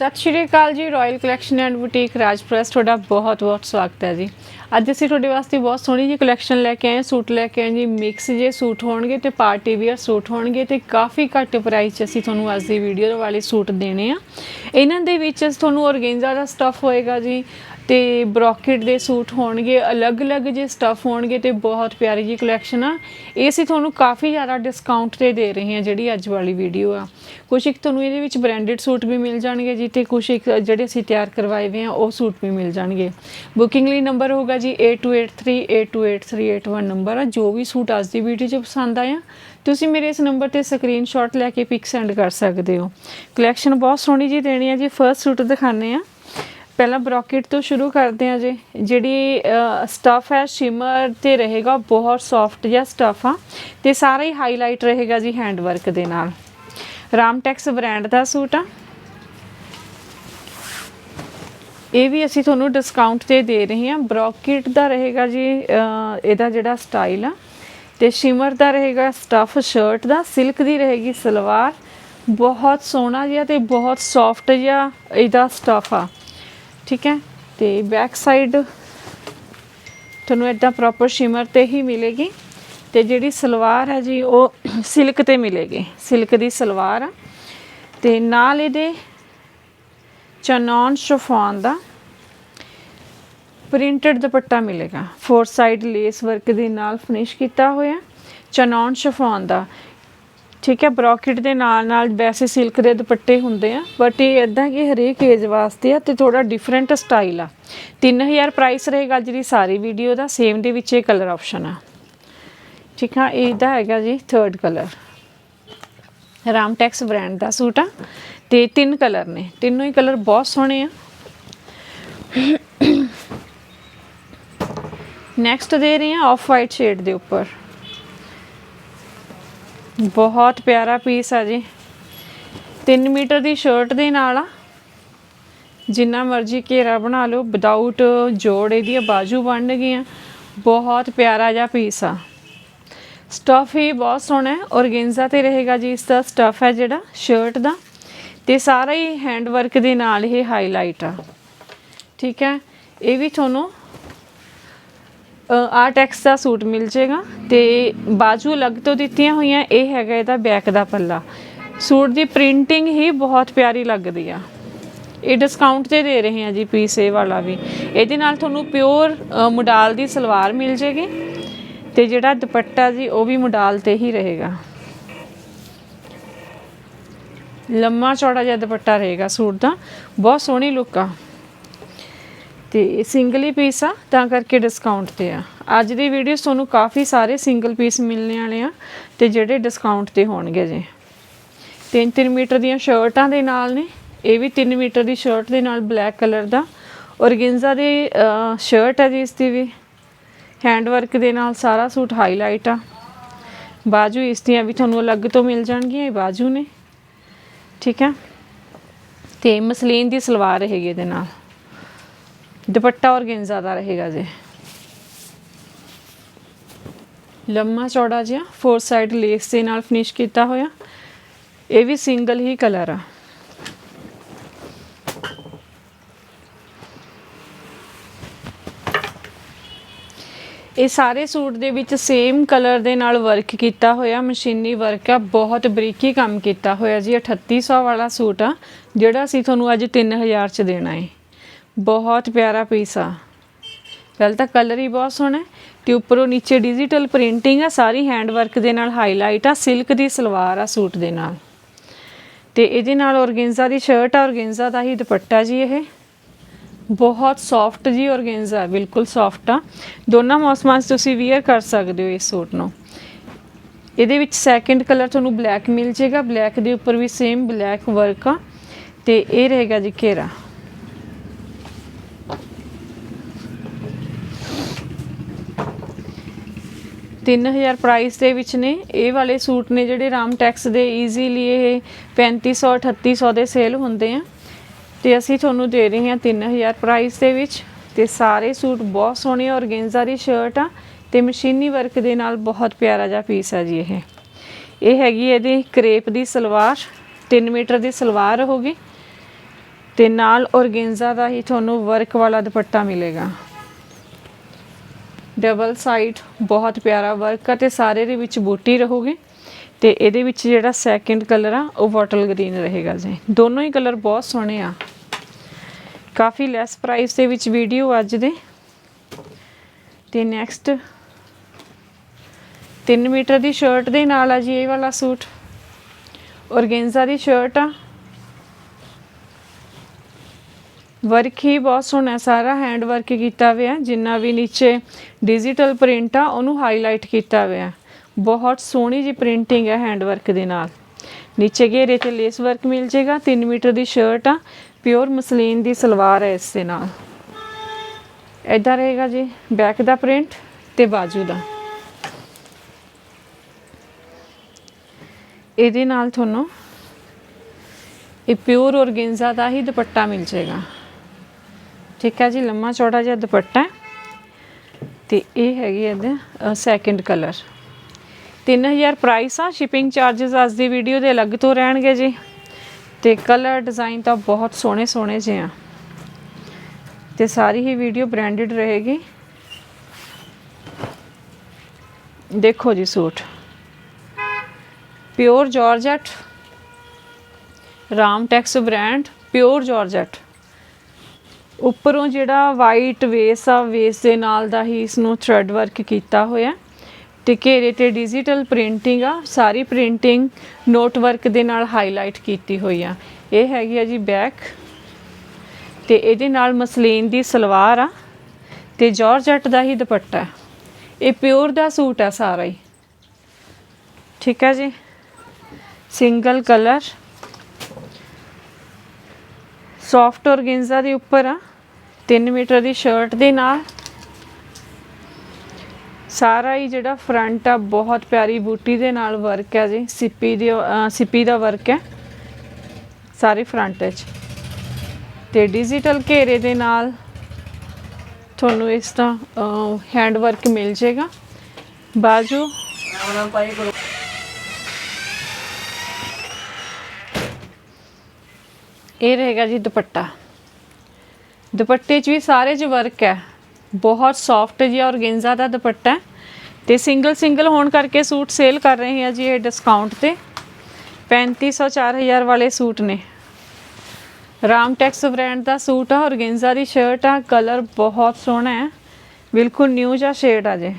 ਸਤਿ ਸ਼੍ਰੀ ਅਕਾਲ ਜੀ ਰਾਇਲ ਕਲੈਕਸ਼ਨ ਐਂਡ ਬੁਟੀਕ ਰਾਜਪ੍ਰੈਸ ਤੁਹਾਡਾ ਬਹੁਤ-ਬਹੁਤ ਸਵਾਗਤ ਹੈ ਜੀ। ਅੱਜ ਅਸੀਂ ਤੁਹਾਡੇ ਵਾਸਤੇ ਬਹੁਤ ਸੋਹਣੀ ਜੀ ਕਲੈਕਸ਼ਨ ਲੈ ਕੇ ਆਏ ਹਾਂ। ਸੂਟ ਲੈ ਕੇ ਆਏ ਜੀ ਮਿਕਸ ਜੇ ਸੂਟ ਹੋਣਗੇ ਤੇ ਪਾਰਟੀ ਵੇਅਰ ਸੂਟ ਹੋਣਗੇ ਤੇ ਕਾਫੀ ਘੱਟ ਪ੍ਰਾਈਸ 'ਚ ਅਸੀਂ ਤੁਹਾਨੂੰ ਅੱਜ ਦੀ ਵੀਡੀਓ ਵਾਲੇ ਸੂਟ ਦੇਣੇ ਆ। ਇਹਨਾਂ ਦੇ ਵਿੱਚ ਤੁਹਾਨੂੰ ਔਰਗੇਂਜ਼ਾ ਦਾ ਸਟੱਫ ਹੋਏਗਾ ਜੀ ਤੇ ਬ੍ਰੋਕੇਟ ਦੇ ਸੂਟ ਹੋਣਗੇ, ਅਲੱਗ-ਅਲੱਗ ਜੇ ਸਟੱਫ ਹੋਣਗੇ ਤੇ ਬਹੁਤ ਪਿਆਰੀ ਜੀ ਕਲੈਕਸ਼ਨ ਆ। ਇਹ ਅਸੀਂ ਤੁਹਾਨੂੰ ਕਾਫੀ ਜ਼ਿਆਦਾ ਡਿਸਕਾਊਂਟ ਤੇ ਦੇ ਰਹੇ ਹਾਂ ਜਿਹੜੀ ਅੱਜ ਵਾਲੀ ਵੀਡੀਓ ਆ। ਕੁਝ ਇੱਕ ਤੁਹਾਨੂੰ ਇਹਦੇ ਵਿੱਚ ਬ੍ਰਾਂਡਡ ਸੂਟ ਵੀ ਮਿਲ ਜਾਣਗੇ ਜੀ ਤੇ ਕੁਝ ਇੱਕ ਜਿਹੜੇ ਅਸੀਂ ਤਿਆਰ ਕਰਵਾਏ ਹੋਏ ਆ, ਉਹ ਸੂਟ ਵੀ ਮਿਲ ਜਾਣਗੇ। ਬੁਕਿੰਗ ਲਈ ਨੰਬਰ ਹੋਗਾ ਜੀ 8283828381 ਨੰਬਰ ਆ। ਜੋ ਵੀ ਸੂਟ ਅੱਜ ਦੀ ਵੀਡੀਓ 'ਚ ਪਸੰਦ ਆਇਆ, ਤੁਸੀਂ ਮੇਰੇ ਇਸ ਨੰਬਰ ਤੇ ਸਕਰੀਨਸ਼ਾਟ ਲੈ ਕੇ ਪਿਕ ਸੈਂਡ ਕਰ ਸਕਦੇ ਹੋ। ਕਲੈਕਸ਼ਨ ਬਹੁਤ ਸੋਹਣੀ ਜੀ ਦੇਣੀ ਹੈ ਜੀ। ਫਰਸਟ ਸੂਟ ਦਿਖਾਣੇ ਆ। ਪਹਿਲਾਂ ਬ੍ਰੋਕੇਟ ਤੋਂ ਸ਼ੁਰੂ ਕਰਦੇ ਹਾਂ ਜੀ। ਜਿਹੜੀ ਸਟਫ ਹੈ ਸ਼ਿਮਰ ਤੇ ਰਹੇਗਾ ਬਹੁਤ ਸੌਫਟ ਜਿਹਾ ਸਟਫ ਆ। ਤੇ ਸਾਰਾ ਹੀ ਹਾਈਲਾਈਟ ਰਹੇਗਾ ਜੀ ਹੈਂਡ ਵਰਕ ਦੇ ਨਾਲ। ਰਾਮਟੈਕਸ ਬ੍ਰਾਂਡ ਦਾ ਸੂਟ ਆ। ਇਹ ਵੀ ਅਸੀਂ ਤੁਹਾਨੂੰ ਡਿਸਕਾਊਂਟ ਤੇ ਦੇ ਰਹੇ ਹਾਂ। ਬ੍ਰੋਕੇਟ ਦਾ ਰਹੇਗਾ ਜੀ ਇਹਦਾ ਜਿਹੜਾ ਸਟਾਈਲ ਆ। ਤੇ ਸ਼ਿਮਰ ਦਾ ਰਹੇਗਾ ਸਟਫ ਸ਼ਰਟ ਦਾ। ਸਿਲਕ ਦੀ ਰਹੇਗੀ ਸਲਵਾਰ। ਬਹੁਤ ਸੋਹਣਾ ਜਿਹਾ ਤੇ ਬਹੁਤ ਸੌਫਟ ਜਿਹਾ ਇਹਦਾ ਸਟਫ ਆ। ਠੀਕ ਹੈ? ਤੇ ਬੈਕ ਸਾਈਡ ਤੁਹਾਨੂੰ ਇਦਾਂ ਪ੍ਰੋਪਰ ਸ਼ਿਮਰ ਤੇ ਹੀ ਮਿਲੇਗੀ। ਤੇ ਜਿਹੜੀ ਸਲਵਾਰ ਹੈ ਜੀ, ਉਹ ਸਿਲਕ ਤੇ ਮਿਲੇਗੀ। ਸਿਲਕ ਦੀ ਸਲਵਾਰ ਆ। ਤੇ ਨਾਲ ਇਹਦੇ ਚਨੌਨ ਸ਼ਫਾਨ ਦਾ ਪ੍ਰਿੰਟਡ ਦੁਪੱਟਾ ਮਿਲੇਗਾ। ਫੋਰ ਸਾਈਡ ਲੇਸ ਵਰਕ ਦੇ ਨਾਲ ਫਿਨਿਸ਼ ਕੀਤਾ ਹੋਇਆ। ਚਨੌਨ ਸ਼ਫਾਨ ਦਾ। ਠੀਕ ਹੈ, ਬ੍ਰੋਕੇਟ ਦੇ ਨਾਲ ਨਾਲ ਵੈਸੇ ਸਿਲਕ ਦੇ ਦੁਪੱਟੇ ਹੁੰਦੇ ਆ ਬਟ ਇਹ ਇਦਾਂ ਕਿ ਹਰੇਕ ਏਜ ਵਾਸਤੇ ਆ ਤੇ ਥੋੜਾ ਡਿਫਰੈਂਟ ਸਟਾਈਲ ਆ। 3000 ਪ੍ਰਾਈਸ ਰਹੇਗਾ ਅੱਜ ਦੀ ਸਾਰੀ ਵੀਡੀਓ ਦਾ ਸੇਮ ਦੇ ਵਿੱਚ ਇਹ ਕਲਰ ਆਪਸ਼ਨ ਆ। ਠੀਕ ਆ, ਇਹਦਾ ਹੈਗਾ ਜੀ ਥਰਡ ਕਲਰ ਰਾਮਟੈਕਸ ਬ੍ਰਾਂਡ ਦਾ ਸੂਟ ਆ ਤੇ ਤਿੰਨ ਕਲਰ ਨੇ। ਤਿੰਨੋਂ ਹੀ ਕਲਰ ਬਹੁਤ ਸੋਹਣੇ ਆ। ਨੈਕਸਟ ਦੇ ਰਹੇ ਹਾਂ ਆਫ ਵਾਈਟ ਸ਼ੇਡ ਦੇ ਉੱਪਰ। ਬਹੁਤ ਪਿਆਰਾ ਪੀਸ ਆ ਜੀ। 3 ਮੀਟਰ ਦੀ ਸ਼ਰਟ ਦੇ ਨਾਲ ਆ। ਜਿੰਨਾ ਮਰਜ਼ੀ ਘੇਰਾ ਬਣਾ ਲਓ ਵਿਦਆਊਟ ਜੋੜ ਇਹਦੀਆਂ ਬਾਜੂ ਬਣ ਗਈਆਂ। ਬਹੁਤ ਪਿਆਰਾ ਜਿਹਾ ਪੀਸ ਆ। ਸਟਫ ਹੀ ਬਹੁਤ ਸੋਹਣਾ ਹੈ। ਔਰਗੇਂਜ਼ਾ ਤੇ ਰਹੇਗਾ ਜੀ ਇਸ ਦਾ ਸਟਫ ਹੈ ਜਿਹੜਾ ਸ਼ਰਟ ਦਾ। ਤੇ ਸਾਰਾ ਹੀ ਹੈਂਡ ਵਰਕ ਦੇ ਨਾਲ ਇਹ ਹਾਈਲਾਈਟ ਆ। ਠੀਕ ਹੈ। ਇਹ ਵੀ ਤੁਹਾਨੂੰ ਆ ਟੈਕਸ ਦਾ ਸੂਟ ਮਿਲ ਜੇਗਾ ਤੇ ਬਾਜੂ ਅਲੱਗ ਤੋਂ ਦਿੱਤੀਆਂ ਹੋਈਆਂ, ਇਹ ਹੈਗਾ ਇਹਦਾ ਬੈਕ ਦਾ ਪੱਲਾ। ਸੂਟ ਦੀ ਪ੍ਰਿੰਟਿੰਗ ਹੀ ਬਹੁਤ ਪਿਆਰੀ ਲੱਗਦੀ ਆ। ਇਹ ਡਿਸਕਾਊਂਟ ਤੇ ਦੇ ਰਹੇ ਹਾਂ ਜੀ ਪੀਸ ਇਹ ਵਾਲਾ ਵੀ। ਇਹਦੇ ਨਾਲ ਤੁਹਾਨੂੰ ਪਿਓਰ ਮੁਡਾਲ ਦੀ ਸਲਵਾਰ ਮਿਲ ਜੇਗੀ ਤੇ ਜਿਹੜਾ ਦੁਪੱਟਾ ਜੀ, ਉਹ ਵੀ ਮੁਡਾਲ ਤੇ ਹੀ ਰਹੇਗਾ। ਲੰਮਾ, ਚੌੜਾ ਜਿਹਾ ਦੁਪੱਟਾ ਰਹੇਗਾ ਸੂਟ ਦਾ। ਬਹੁਤ ਸੋਹਣੀ ਲੁੱਕ ਆ। ਤੇ ਸਿੰਗਲ ਹੀ ਪੀਸ ਆ, ਤਾਂ ਕਰਕੇ ਡਿਸਕਾਊਂਟ ਤੇ ਆ। ਅੱਜ ਦੀ ਵੀਡੀਓ 'ਚ ਤੁਹਾਨੂੰ ਕਾਫੀ ਸਾਰੇ ਸਿੰਗਲ ਪੀਸ ਮਿਲਣੇ ਵਾਲੇ ਆ ਤੇ ਜਿਹੜੇ ਡਿਸਕਾਊਂਟ ਤੇ ਹੋਣਗੇ ਜੀ। 3-3 ਮੀਟਰ ਦੀਆਂ ਸ਼ਰਟਾਂ ਦੇ ਨਾਲ ਨੇ, ਇਹ ਵੀ 3 ਮੀਟਰ ਦੀ ਸ਼ਰਟ ਦੇ ਨਾਲ ਬਲੈਕ ਕਲਰ ਦਾ। ਔਰਗੇਂਜ਼ਾ ਦੀ ਸ਼ਰਟ ਹੈ ਜੀ ਇਸ ਦੀ ਵੀ। ਹੈਂਡ ਵਰਕ ਦੇ ਨਾਲ ਸਾਰਾ ਸੂਟ ਹਾਈਲਾਈਟ ਆ। ਬਾਜੂ ਇਸ ਦੀਆਂ ਵੀ ਤੁਹਾਨੂੰ ਅਲੱਗ ਤੋਂ ਮਿਲ ਜਾਣਗੀਆਂ, ਇਹ ਬਾਜੂ ਨੇ। ਠੀਕ ਹੈ ਤੇ ਮਸਲੀਨ ਦੀ ਸਲਵਾਰ ਰਹੇਗੀ ਇਹਦੇ ਨਾਲ। ਦੁਪੱਟਾ ਔਰਗੇਂਜ਼ਾ ਦਾ ਰਹੇਗਾ ਜੀ? ਲੰਮਾ ਚੌੜਾ ਜਿਹਾ ਫੋਰ ਸਾਈਡ ਲੇਸ ਦੇ ਨਾਲ ਫਿਨਿਸ਼ ਕੀਤਾ ਹੋਇਆ। ਇਹ ਵੀ ਸਿੰਗਲ ਹੀ ਕਲਰ ਆ। ਇਹ ਸਾਰੇ ਸੂਟ ਦੇ ਵਿੱਚ ਸੇਮ ਕਲਰ ਦੇ ਨਾਲ ਵਰਕ ਕੀਤਾ ਹੋਇਆ, ਮਸ਼ੀਨੀ ਵਰਕ ਆ, ਬਹੁਤ ਬਰੀਕੀ ਕੰਮ ਕੀਤਾ ਹੋਇਆ ਜੀ 3800 ਵਾਲਾ ਸੂਟ ਆ, ਜਿਹੜਾ ਅਸੀਂ ਤੁਹਾਨੂੰ ਅੱਜ 3000 ਚ ਦੇਣਾ ਹੈ ਬਹੁਤ ਪਿਆਰਾ ਪੀਸ ਆ। ਪਹਿਲਾਂ ਤਾਂ ਕਲਰ ਹੀ ਬਹੁਤ ਸੋਹਣਾ ਹੈ ਤੇ ਉੱਪਰੋਂ ਨੀਚੇ ਡਿਜੀਟਲ ਪ੍ਰਿੰਟਿੰਗ ਆ, ਸਾਰੀ ਹੈਂਡ ਵਰਕ ਦੇ ਨਾਲ ਹਾਈਲਾਈਟ ਆ ਸਿਲਕ ਦੀ ਸਲਵਾਰ ਆ ਸੂਟ ਦੇ ਨਾਲ। ਤੇ ਇਹਦੇ ਨਾਲ ਔਰਗੇਂਜ਼ਾ ਦੀ ਸ਼ਰਟ ਆ ਔਰਗੇਂਜ਼ਾ ਦਾ ਹੀ ਦੁਪੱਟਾ ਜੀ ਇਹ। ਬਹੁਤ ਸੌਫਟ ਜੀ ਔਰਗੇਂਜ਼ਾ ਬਿਲਕੁਲ ਸੌਫਟ ਆ। ਦੋਨਾਂ ਮੌਸਮਾਂ 'ਚ ਤੁਸੀਂ ਵੇਅਰ ਕਰ ਸਕਦੇ ਹੋ ਇਸ ਸੂਟ ਨੂੰ। ਇਹਦੇ ਵਿੱਚ ਸੈਕੰਡ ਕਲਰ ਤੁਹਾਨੂੰ ਬਲੈਕ ਮਿਲ ਜੇਗਾ। ਬਲੈਕ ਦੇ ਉੱਪਰ ਵੀ ਸੇਮ ਬਲੈਕ ਵਰਕ ਆ। ਤੇ ਇਹ ਰਹੇਗਾ ਜੀ ਘੇਰਾ। ਤਿੰਨ ਹਜ਼ਾਰ ਪ੍ਰਾਈਸ ਦੇ ਵਿੱਚ ਨੇ। ਇਹ ਵਾਲੇ ਸੂਟ ਨੇ ਜਿਹੜੇ ਰਾਮ ਟੈਕਸ ਦੇ ਈਜ਼ੀਲੀ ਇਹ 3500 3800 ਦੇ ਸੇਲ ਹੁੰਦੇ ਆ। ਤੇ ਅਸੀਂ ਤੁਹਾਨੂੰ ਦੇ ਰਹੇ ਹਾਂ 3000 ਪ੍ਰਾਈਸ ਦੇ ਵਿੱਚ। ਤੇ ਸਾਰੇ ਸੂਟ ਬਹੁਤ ਸੋਹਣੇ ਔਰਗੇਂਜ਼ਾ ਦੀ ਸ਼ਰਟ ਆ। ਤੇ ਮਸ਼ੀਨੀ ਵਰਕ ਦੇ ਨਾਲ ਬਹੁਤ ਪਿਆਰਾ ਜਿਹਾ ਪੀਸ ਆ ਜੀ ਇਹ। ਇਹ ਹੈਗੀ ਇਹਦੀ ਕਰੇਪ ਦੀ ਸਲਵਾਰ। 3 ਮੀਟਰ ਦੀ ਸਲਵਾਰ ਹੋਗੀ ਤੇ ਨਾਲ ਔਰਗੇਂਜ਼ਾ ਦਾ ਹੀ ਤੁਹਾਨੂੰ ਵਰਕ ਵਾਲਾ ਦੁਪੱਟਾ ਮਿਲੇਗਾ। ਡਬਲ ਸਾਈਡ ਬਹੁਤ ਪਿਆਰਾ ਵਰਕ ਆ ਤੇ ਸਾਰੇ ਦੇ ਵਿੱਚ ਬੂਟੀ ਰਹੂਗੀ। ਤੇ ਇਹਦੇ ਵਿੱਚ ਜਿਹੜਾ ਸੈਕਿੰਡ ਕਲਰ ਆ, ਉਹ ਬੋਟਲ ਗ੍ਰੀਨ ਰਹੇਗਾ ਜੀ। ਦੋਨੋਂ ਹੀ ਕਲਰ ਬਹੁਤ ਸੋਹਣੇ ਆ। ਕਾਫੀ ਲੈਸ ਪ੍ਰਾਈਸ ਦੇ ਵਿੱਚ ਵੀਡੀਓ ਅੱਜ ਦੇ। ਤੇ ਨੈਕਸਟ 3 ਮੀਟਰ ਦੀ ਸ਼ਰਟ ਦੇ ਨਾਲ ਆ ਜੀ ਇਹ ਵਾਲਾ ਸੂਟ। ਔਰਗੇਂਜ਼ਾ ਦੀ ਸ਼ਰਟ ਆ। ਵਰਕ ਹੀ ਬਹੁਤ ਸੋਹਣਾ, ਸਾਰਾ ਹੈਂਡ ਵਰਕ ਕੀਤਾ ਹੋਇਆ, ਜਿੰਨਾ ਵੀ ਨੀਚੇ ਡਿਜੀਟਲ ਪ੍ਰਿੰਟ ਆ, ਉਹਨੂੰ ਹਾਈਲਾਈਟ ਕੀਤਾ ਹੋਇਆ। ਬਹੁਤ ਸੋਹਣੀ ਜੀ ਪ੍ਰਿੰਟਿੰਗ ਹੈ ਹੈਂਡ ਵਰਕ ਦੇ ਨਾਲ। ਨੀਚੇ ਘੇਰੇ ਤੇ ਲੇਸ ਵਰਕ ਮਿਲ ਜੇਗਾ 3 ਮੀਟਰ ਦੀ ਸ਼ਰਟ ਆ ਪਿਓਰ ਮਸਲੀਨ ਦੀ ਸਲਵਾਰ ਹੈ ਇਸ ਦੇ ਨਾਲ। ਇਦਾਂ ਰਹੇਗਾ ਜੀ ਬੈਕ ਦਾ ਪ੍ਰਿੰਟ ਤੇ ਬਾਜੂ ਦਾ। ਇਹਦੇ ਨਾਲ ਤੁਹਾਨੂੰ ਇਹ ਪਿਓਰ ਔਰਗੇਂਜ਼ਾ ਦਾ ਹੀ ਦੁਪੱਟਾ ਮਿਲ ਜਾਏਗਾ ਠੀਕ ਹੈ ਜੀ, ਲੰਮਾ, ਚੌੜਾ ਜਿਹਾ ਦੁਪੱਟਾ ਹੈ। ਤੇ ਇਹ ਹੈਗੀ ਇਹਦਾ ਸੈਕਿੰਡ ਕਲਰ 3000 ਪ੍ਰਾਈਸ ਆ ਸ਼ਿਪਿੰਗ ਚਾਰजेस ਅੱਜ ਦੀ ਵੀਡੀਓ ਦੇ ਅਲੱਗ ਤੋਂ ਰਹਿਣਗੇ ਜੀ। ਤੇ ਕਲਰ ਡਿਜ਼ਾਈਨ ਤਾਂ ਬਹੁਤ ਸੋਹਣੇ ਸੋਹਣੇ ਜੇ ਆ। ਤੇ ਸਾਰੀ ਹੀ ਵੀਡੀਓ ਬ੍ਰਾਂਡਡ ਰਹੇਗੀ। ਦੇਖੋ ਜੀ suit. Pure georgette Ramtex brand pure georgette ਉੱਪਰੋਂ ਜਿਹੜਾ ਵਾਈਟ ਵੇਸ ਆ ਵੇਸ ਦੇ ਨਾਲ ਦਾ ਹੀ ਇਸ ਨੂੰ ਥ੍ਰੈਡ ਵਰਕ ਕੀਤਾ ਹੋਇਆ ਤੇ ਘੇਰੇ ਤੇ ਡਿਜੀਟਲ ਪ੍ਰਿੰਟਿੰਗ ਆ, ਸਾਰੀ ਪ੍ਰਿੰਟਿੰਗ ਨੋਟ ਵਰਕ ਦੇ ਨਾਲ ਹਾਈਲਾਈਟ ਕੀਤੀ ਹੋਈ ਆ। ਇਹ ਹੈਗੀ ਆ ਜੀ ਬੈਕ ਤੇ ਇਹਦੇ ਨਾਲ ਮਸਲੀਨ ਦੀ ਸਲਵਾਰ ਆ। ਤੇ ਜਾਰਜਟ ਦਾ ਹੀ ਦੁਪੱਟਾ ਇਹ ਪਿਓਰ ਦਾ ਸੂਟ ਆ ਸਾਰਾ ਹੀ। ਠੀਕ ਹੈ ਜੀ? ਸਿੰਗਲ ਕਲਰ ਸੌਫਟ ਔਰਗੇਂਜ਼ਾ ਦੇ ਉੱਪਰ ਆ। 3 ਮੀਟਰ ਦੀ ਸ਼ਰਟ ਦੇ ਨਾਲ। ਸਾਰਾ ਹੀ ਜਿਹੜਾ ਫਰੰਟ ਆ, ਬਹੁਤ ਪਿਆਰੀ ਬੂਟੀ ਦੇ ਨਾਲ ਵਰਕ ਹੈ ਜੀ। ਸਿੱਪੀ ਦੀ ਸਿੱਪੀ ਦਾ ਵਰਕ ਹੈ। ਸਾਰੇ ਫਰੰਟ ਵਿੱਚ। ਤੇ ਡਿਜੀਟਲ ਘੇਰੇ ਦੇ ਨਾਲ ਤੁਹਾਨੂੰ ਇਸ ਦਾ ਹੈਂਡ ਵਰਕ ਮਿਲ ਜਾਏਗਾ। ਬਾਜੂ। ਇਹ ਰਹੇਗਾ ਜੀ ਦੁਪੱਟਾ। ਦੁਪੱਟੇ 'ਚ ਵੀ ਸਾਰੇ 'ਚ ਵਰਕ ਹੈ। ਬਹੁਤ ਸੌਫਟ ਜਿਹਾ ਔਰਗੇਂਜ਼ਾ ਦਾ ਦੁਪੱਟਾ ਹੈ। ਤੇ ਸਿੰਗਲ ਸਿੰਗਲ ਹੋਣ ਕਰਕੇ ਸੂਟ ਸੇਲ ਕਰ ਰਹੇ ਹਾਂ ਜੀ ਇਹ ਡਿਸਕਾਊਂਟ ਤੇ। 3500 4000 ਵਾਲੇ ਸੂਟ ਨੇ। ਰਾਮ ਟੈਕਸ ਬ੍ਰਾਂਡ ਦਾ ਸੂਟ ਆ ਔਰਗੇਂਜ਼ਾ ਦੀ ਸ਼ਰਟ ਆ ਕਲਰ ਬਹੁਤ ਸੋਹਣਾ ਹੈ। ਬਿਲਕੁਲ ਨਿਊ ਜਿਹਾ ਸ਼ੇਡ ਆ ਜੇ।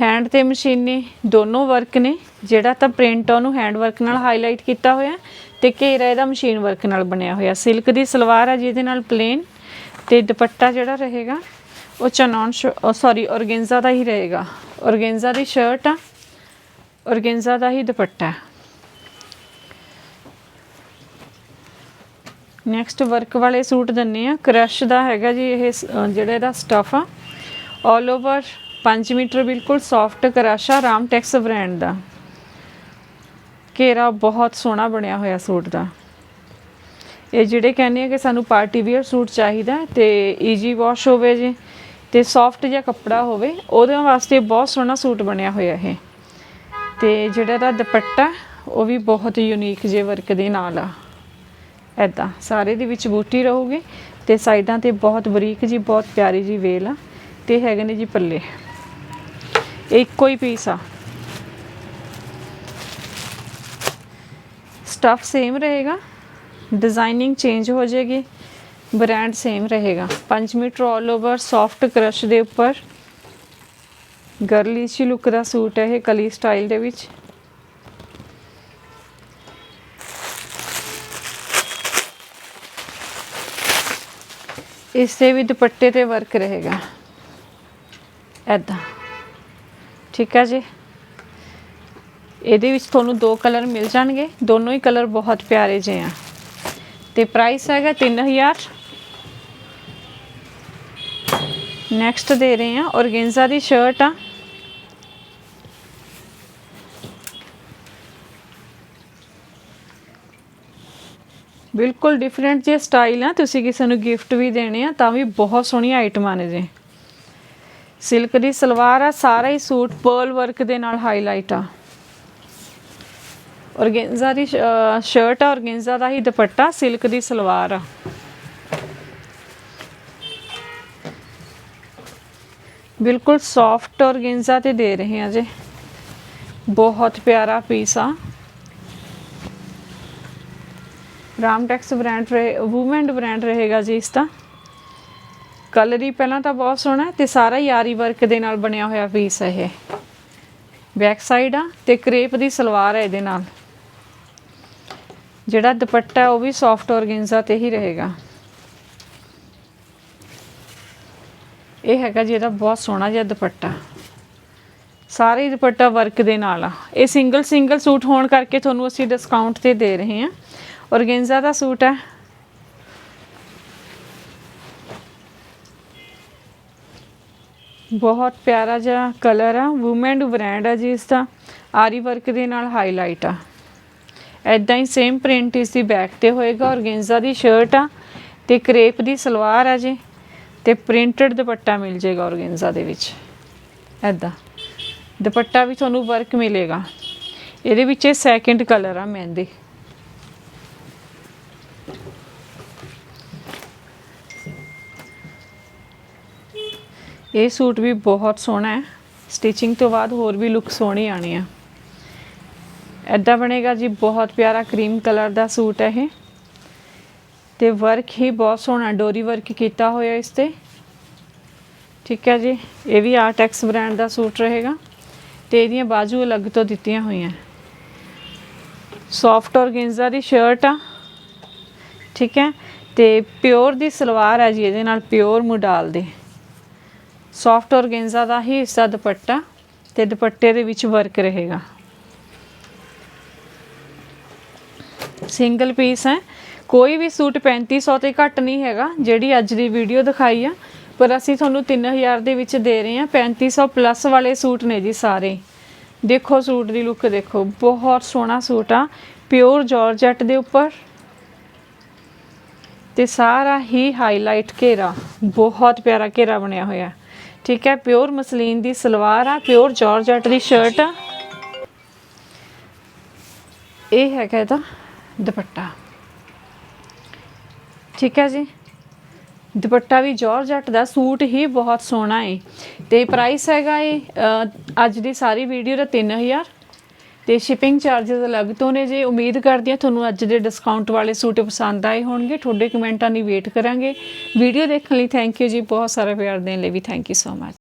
ਹੈਂਡ ਤੇ ਮਸ਼ੀਨੀ ਦੋਨੋਂ ਵਰਕ ਨੇ। ਜਿਹੜਾ ਤਾਂ ਪ੍ਰਿੰਟ ਉਹਨੂੰ ਹੈਂਡ ਵਰਕ ਨਾਲ ਹਾਈਲਾਈਟ ਕੀਤਾ ਹੋਇਆ ਤੇ ਘੇਰਾ ਇਹਦਾ ਮਸ਼ੀਨ ਵਰਕ ਨਾਲ ਬਣਿਆ ਹੋਇਆ। ਸਿਲਕ ਦੀ ਸਲਵਾਰ ਆ ਜਿਹਦੇ ਨਾਲ ਪਲੇਨ ਤੇ ਦੁਪੱਟਾ ਜਿਹੜਾ ਰਹੇਗਾ, ਉਹ ਚਨੌਨ ਸੌਰੀ ਔਰਗੇਂਜ਼ਾ ਦਾ ਹੀ ਰਹੇਗਾ। ਔਰਗੇਂਜ਼ਾ ਦੀ ਸ਼ਰਟ ਆ ਔਰਗੇਂਜ਼ਾ ਦਾ ਹੀ ਦੁਪੱਟਾ। ਨੈਕਸਟ ਵਰਕ ਵਾਲੇ ਸੂਟ ਦੰਨੇ ਆ। ਕ੍ਰਸ਼ ਦਾ ਹੈਗਾ ਜੀ ਇਹ ਜਿਹੜਾ ਇਹਦਾ ਸਟਫ ਆ। 올 ਓਵਰ 5 ਮੀਟਰ ਬਿਲਕੁਲ ਸੌਫਟ ਕ੍ਰਸ਼ ਆ ਰਾਮ ਟੈਕਸ ਬ੍ਰਾਂਡ ਦਾ। ਘੇਰਾ ਬਹੁਤ ਸੋਹਣਾ ਬਣਿਆ ਹੋਇਆ ਸੂਟ ਦਾ। ਇਹ ਜਿਹੜੇ ਕਹਿੰਦੇ ਆ ਕਿ ਸਾਨੂੰ ਪਾਰਟੀ ਵੇਅਰ ਸੂਟ ਚਾਹੀਦਾ ਹੈ ਤੇ ਈਜੀ ਵਾਸ਼ ਹੋਵੇ ਜੀ ਤੇ ਸੌਫਟ ਜਿਹਾ ਕੱਪੜਾ ਹੋਵੇ, ਉਹਦੇ ਵਾਸਤੇ ਬਹੁਤ ਸੋਹਣਾ ਸੂਟ ਬਣਿਆ ਹੋਇਆ ਇਹ। ਤੇ ਜਿਹੜਾ ਦਾ ਦੁਪੱਟਾ, ਉਹ ਵੀ ਬਹੁਤ ਯੂਨੀਕ ਜੇ ਵਰਕ ਦੇ ਨਾਲ ਆ। ਐਦਾਂ ਸਾਰੇ ਦੇ ਵਿੱਚ ਬੂਟੀ ਰਹੂਗੀ ਤੇ ਸਾਈਡਾਂ ਤੇ ਬਹੁਤ ਬਰੀਕ ਜੀ ਬਹੁਤ ਪਿਆਰੀ ਜੀ ਵੇਲ ਆ ਤੇ ਹੈਗੇ ਨੇ ਜੀ ਪੱਲੇ। ਇਹ ਇੱਕੋ ਹੀ ਪੀਸ ਆ। ਸਟਫ ਸੇਮ ਰਹੇਗਾ ਡਿਜ਼ਾਈਨਿੰਗ ਚੇਂਜ ਹੋ ਜਾਏਗੀ ਬ੍ਰਾਂਡ ਸੇਮ ਰਹੇਗਾ। 5 metre all over soft crush ਦੇ ਉੱਪਰ। ਗਰਲੀ ਸੀ ਲੁੱਕ ਦਾ ਸੂਟ ਹੈ ਇਹ ਕਲੀ ਸਟਾਈਲ ਦੇ ਵਿੱਚ। ਇਸ ਤੇ ਵੀ ਦੁਪੱਟੇ ਤੇ ਵਰਕ ਰਹੇਗਾ। ਐਦਾਂ ਠੀਕ ਹੈ ਜੀ? ਇਹਦੇ ਵਿੱਚ ਤੁਹਾਨੂੰ ਦੋ ਕਲਰ ਮਿਲ ਜਾਣਗੇ। ਦੋਨੋਂ ਹੀ ਕਲਰ ਬਹੁਤ ਪਿਆਰੇ ਜਿਹੇ ਆ। ਤੇ ਪ੍ਰਾਈਸ ਹੈਗਾ 3000 ਨੈਕਸਟ ਦੇ ਰਹੇ ਆ ਔਰਗੇਂਜ਼ਾ ਦੀ ਸ਼ਰਟ ਆ। ਬਿਲਕੁਲ ਡਿਫਰੈਂਟ ਜੇ ਸਟਾਈਲ ਆ। ਤੁਸੀਂ ਕਿਸੇ ਨੂੰ ਗਿਫਟ ਵੀ ਦੇਣੇ ਆ, ਤਾਂ ਵੀ ਬਹੁਤ ਸੋਹਣੀਆਂ ਆਈਟਮਾਂ ਨੇ ਜੇ। ਸਿਲਕ ਦੀ ਸਲਵਾਰ ਆ, ਸਾਰਾ ਹੀ ਸੂਟ ਪਰਲ ਵਰਕ ਦੇ ਨਾਲ ਹਾਈਲਾਈਟ ਆ। ਔਰਗੇਂਜ਼ਾ ਦੀ ਸ਼ਰਟ ਆ ਔਰਗੇਂਜ਼ਾ ਦਾ ਹੀ ਦੁਪੱਟਾ, ਸਿਲਕ ਦੀ ਸਲਵਾਰ ਆ। ਬਿਲਕੁਲ ਸੌਫਟ ਔਰਗੇਂਜ਼ਾ ਤੇ ਦੇ ਰਹੇ ਆ ਜੀ। ਬਹੁਤ ਪਿਆਰਾ ਪੀਸ ਆ। ਰਾਮਟੈਕਸ ਬ੍ਰਾਂਡ ਰਹੇ ਵੂਮੈਂਡ ਬ੍ਰਾਂਡ ਰਹੇਗਾ ਜੀ ਇਸ ਦਾ। ਕਲਰ ਹੀ ਪਹਿਲਾਂ ਤਾਂ ਬਹੁਤ ਸੋਹਣਾ ਹੈ ਤੇ ਸਾਰਾ ਯਾਰੀ ਵਰਕ ਦੇ ਨਾਲ ਬਣਿਆ ਹੋਇਆ ਪੀਸ ਹੈ ਇਹ। ਬੈਕ ਸਾਈਡ ਆ ਤੇ ਕਰੇਪ ਦੀ ਸਲਵਾਰ ਹੈ ਇਹਦੇ ਨਾਲ। ਜਿਹੜਾ ਦੁਪੱਟਾ ਉਹ ਵੀ ਸੌਫਟ ਔਰਗੇਂਜ਼ਾ ਤੇ ਹੀ ਰਹੇਗਾ। ਇਹ ਹੈਗਾ ਜੀ ਇਹਦਾ ਬਹੁਤ ਸੋਹਣਾ ਜਿਹਾ ਦੁਪੱਟਾ। ਸਾਰੇ ਹੀ ਦੁਪੱਟਾ ਵਰਕ ਦੇ ਨਾਲ ਆ। ਇਹ ਸਿੰਗਲ ਸਿੰਗਲ ਸੂਟ ਹੋਣ ਕਰਕੇ ਤੁਹਾਨੂੰ ਅਸੀਂ ਡਿਸਕਾਊਂਟ ਤੇ ਦੇ ਰਹੇ ਹਾਂ। ਔਰਗੇਂਜ਼ਾ ਦਾ ਸੂਟ ਹੈ। ਬਹੁਤ ਪਿਆਰਾ ਜਿਹਾ ਕਲਰ ਆ। ਵੂਮੈਨ ਬ੍ਰਾਂਡ ਆ ਜੀ ਇਸ ਦਾ ਆਰੀ ਵਰਕ ਦੇ ਨਾਲ ਹਾਈਲਾਈਟ ਆ। ਐਦਾਂ ਹੀ ਸੇਮ ਪ੍ਰਿੰਟ ਇਸ ਦੀ ਬੈਕ ਤੇ ਹੋਏਗਾ ਔਰਗੇਂਜ਼ਾ ਦੀ ਸ਼ਰਟ ਆ ਤੇ ਕਰੇਪ ਦੀ ਸਲਵਾਰ ਆ ਜੀ ਤੇ ਪ੍ਰਿੰਟਡ ਦੁਪੱਟਾ ਮਿਲ ਜਾਏਗਾ ਔਰਗੇਂਜ਼ਾ ਦੇ ਵਿੱਚ। ਐਦਾਂ ਦੁਪੱਟਾ ਵੀ ਤੁਹਾਨੂੰ ਵਰਕ ਮਿਲੇਗਾ। ਇਹਦੇ ਵਿੱਚ ਇਹ ਸੈਕਿੰਡ ਕਲਰ ਆ ਮਹਿੰਦੀ। ਇਹ ਸੂਟ ਵੀ ਬਹੁਤ ਸੋਹਣਾ ਹੈ। ਸਟਿਚਿੰਗ ਤੋਂ ਬਾਅਦ ਹੋਰ ਵੀ ਲੁੱਕ ਸੋਹਣੀ ਆਣੀ ਆ। ਐਦਾਂ ਬਣੇਗਾ ਜੀ, ਬਹੁਤ ਪਿਆਰਾ ਕਰੀਮ ਕਲਰ ਦਾ ਸੂਟ ਹੈ ਇਹ। ਤੇ ਵਰਕ ਹੀ ਬਹੁਤ ਸੋਹਣਾ, ਡੋਰੀ ਵਰਕ ਕੀਤਾ ਹੋਇਆ ਇਸ ਤੇ। ਠੀਕ ਹੈ ਜੀ, ਇਹ ਵੀ ਆਰਟੈਕਸ ਬ੍ਰਾਂਡ ਦਾ ਸੂਟ ਰਹੇਗਾ। ਤੇ ਇਹਦੀਆਂ ਬਾਜੂ ਅਲੱਗ ਤੋਂ ਦਿੱਤੀਆਂ ਹੋਈਆਂ। ਸੌਫਟ ਔਰਗੇਂਜ਼ਾ ਦੀ ਸ਼ਰਟ ਆ। ਠੀਕ ਹੈ, ਤੇ ਪਿਓਰ ਦੀ ਸਲਵਾਰ ਹੈ ਜੀ, ਇਹਦੇ ਨਾਲ ਪਿਓਰ ਮੁਡਾਲ ਦੇ। ਸੌਫਟ ਔਰਗੇਂਜ਼ਾ ਦਾ ਹੀ ਹਿੱਸਾ ਦੁਪੱਟਾ ਤੇ ਦੁਪੱਟੇ ਦੇ ਵਿੱਚ ਵਰਕ ਰਹੇਗਾ। ਸਿੰਗਲ ਪੀਸ ਹੈ। ਕੋਈ ਵੀ ਸੂਟ 3500 ਤੇ ਘੱਟ ਨਹੀਂ ਹੈਗਾ, ਜਿਹੜੀ ਅੱਜ ਦੀ ਵੀਡੀਓ ਦਿਖਾਈ ਆ। ਪਰ ਅਸੀਂ ਤੁਹਾਨੂੰ 3000 ਦੇ ਵਿੱਚ ਦੇ ਰਹੇ ਹਾਂ 3500 ਪਲੱਸ ਵਾਲੇ ਸੂਟ ਨੇ ਜੀ ਸਾਰੇ। ਦੇਖੋ ਸੂਟ ਦੀ ਲੁੱਕ ਦੇਖੋ, ਬਹੁਤ ਸੋਹਣਾ ਸੂਟ ਆ। ਪਿਓਰ ਜਾਰਜਟ ਦੇ ਉੱਪਰ। ਤੇ ਸਾਰਾ ਹੀ ਹਾਈਲਾਈਟ ਘੇਰਾ, ਬਹੁਤ ਪਿਆਰਾ ਘੇਰਾ ਬਣਿਆ ਹੋਇਆ। ਠੀਕ ਹੈ ਪਿਓਰ ਮਸਲੀਨ ਦੀ ਸਲਵਾਰ ਆ ਪਿਓਰ ਜਾਰਜਟ ਦੀ ਸ਼ਰਟ ਆ। ਇਹ ਹੈਗਾ ਇਹਦਾ ਦੁਪੱਟਾ। ਠੀਕ ਹੈ ਜੀ? ਦੁਪੱਟਾ ਵੀ ਜਾਰਜਟ ਦਾ, ਸੂਟ ਹੀ ਬਹੁਤ ਸੋਹਣਾ ਏ। ਤੇ ਪ੍ਰਾਈਸ ਹੈਗਾ ਏ ਅੱਜ ਦੀ ਸਾਰੀ ਵੀਡੀਓ ਦਾ 3000 ਤੇ ਸ਼ਿਪਿੰਗ ਚਾਰजेस ਅਲੱਗ ਤੋਂ ਨੇ ਜੇ। ਉਮੀਦ ਕਰਦੀ ਹਾਂ ਤੁਹਾਨੂੰ ਅੱਜ ਦੇ ਡਿਸਕਾਊਂਟ ਵਾਲੇ ਸੂਟ ਪਸੰਦ ਆਏ ਹੋਣਗੇ। ਤੁਹਾਡੇ ਕਮੈਂਟਾਂ ਦੀ ਵੇਟ ਕਰਾਂਗੇ। ਵੀਡੀਓ ਦੇਖਣ ਲਈ ਥੈਂਕ ਯੂ ਜੀ। ਬਹੁਤ ਸਾਰਾ ਪਿਆਰ ਦੇਣ ਲਈ ਵੀ ਥੈਂਕ ਯੂ ਸੋ ਮਚ